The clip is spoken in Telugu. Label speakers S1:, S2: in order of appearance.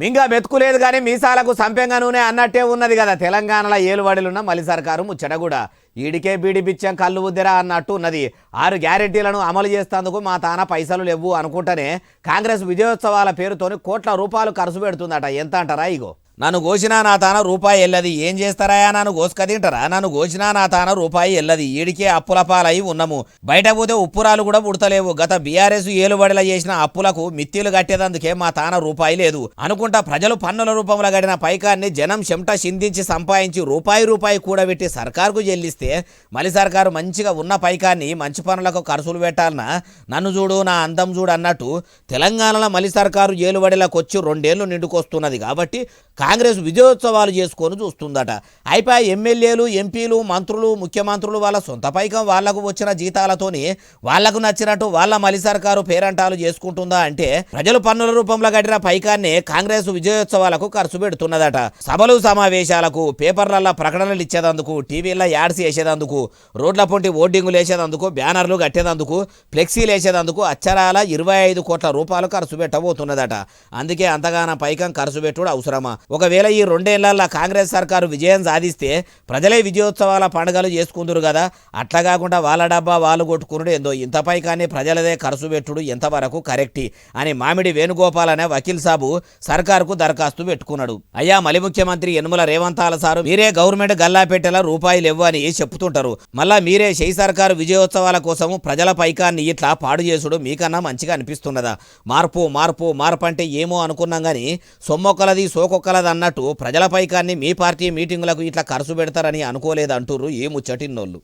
S1: మింగా మెతుకులేదు కానీ మీసాలకు సంపెంగ నూనె అన్నట్టే ఉన్నది కదా. తెలంగాణలో ఏలుబడిలున్న మలి సర్కారు ముచ్చట కూడా. ఈడికే బీడి బిచ్చం కళ్ళు ఉద్దెరా అన్నట్టు ఉన్నది. ఆరు గ్యారెంటీలను అమలు చేస్తేందుకు మా తాన పైసలు లేవు అనుకుంటేనే కాంగ్రెస్ విజయోత్సవాల పేరుతోని కోట్ల రూపాయలు ఖర్చు పెడుతుందట. ఎంత అంటారా ఇగో? నన్ను కోసినా నా తాన రూపాయి ఎల్లది. ఏం చేస్తారా నన్ను కోసుక తింటారా నన్ను కోసినా నా తాన రూపాయి ఎల్లది. ఈడికే అప్పుల పాలై ఉన్నాము. బయట పోతే ఉప్పురాలు కూడా పుడతలేవు. గత బీఆర్ఎస్ ఏలుబడిల చేసిన అప్పులకు మిత్తిలు కట్టేదందుకే మా తాన రూపాయి లేదు. అనుకుంటా ప్రజలు పన్నుల రూపంలో గడిన పైకాన్ని జనం చెమట చిందించి సంపాదించి రూపాయి రూపాయి కూడబెట్టి సర్కారుకు చెల్లిస్తే మళ్ళీ సర్కారు మంచిగా ఉన్న పైకాన్ని మంచి పనులకు ఖర్చులు పెట్టాలన్నా నన్ను చూడు నా అందం చూడు అన్నట్టు తెలంగాణలో మళ్ళీ సర్కారు ఏలుబడిలకు వచ్చి రెండేళ్ళు నిండుకొస్తున్నది. కాబట్టి కాంగ్రెస్ విజయోత్సవాలు చేసుకొని చూస్తుందట. అయిపోయి ఎమ్మెల్యేలు ఎంపీలు మంత్రులు ముఖ్యమంత్రులు వాళ్ళ సొంత పైకం వాళ్ళకు వచ్చిన జీతాలతోని వాళ్ళకు నచ్చినట్టు వాళ్ళ మలి సర్కారు పేరంటాలు చేసుకుంటుందా అంటే ప్రజలు పన్నుల రూపంలో కట్టిన పైకాన్ని కాంగ్రెస్ విజయోత్సవాలకు ఖర్చు పెడుతున్నదట. సభలు సమావేశాలకు పేపర్లలో ప్రకటనలు ఇచ్చేదందుకు టీవీల్లో యాడ్స్ వేసేదందుకు రోడ్ల పొంటి ఓటింగులు వేసేదందుకు బ్యానర్లు కట్టేదందుకు ఫ్లెక్సీలు వేసేదందుకు అచ్చరాల ఇరవై ఐదు కోట్ల రూపాయలు ఖర్చు పెట్టబోతున్నదట. అందుకే అంతగాన పైకం ఖర్చు పెట్టుడు అవసరమా? ఒకవేళ ఈ రెండేళ్ళలో కాంగ్రెస్ సర్కారు విజయం సాధిస్తే ప్రజలే విజయోత్సవాల పండుగలు చేసుకుందరు కదా అట్లా కాకుండా వాళ్ళ డబ్బా వాళ్ళు కొట్టుకునుడు ఏందో. ఇంత పైకాన్ని ప్రజలదే ఖర్చు పెట్టుడు ఎంతవరకు కరెక్టి అని మామిడి వేణుగోపాల్ అనే వకీల్ సాబు సర్కారుకు దరఖాస్తు పెట్టుకున్నాడు. అయ్యా మలి ముఖ్యమంత్రి యనుమల రేవంతాల సారు మీరే గవర్నమెంట్ గల్లా పెట్టేలా రూపాయలు ఇవ్వు అని చెప్తుంటారు. మళ్ళా మీరే షై సర్కారు విజయోత్సవాల కోసం ప్రజల పైకాన్ని ఇట్లా పాడు చేసుడు మీకన్నా మంచిగా అనిపిస్తున్నదా? మార్పు మార్పు మార్పు అంటే ఏమో అనుకున్నాం కానీ సొమ్మొక్కలది సోకొక్కలది? అన్నట్టు ప్రజల పైకాన్ని మీ పార్టీ మీటింగులకు ఇట్లా ఖర్చు పెడతారని అనుకోలేదంటుర్రు ఏ ముచ్చటిన్నోళ్ళు.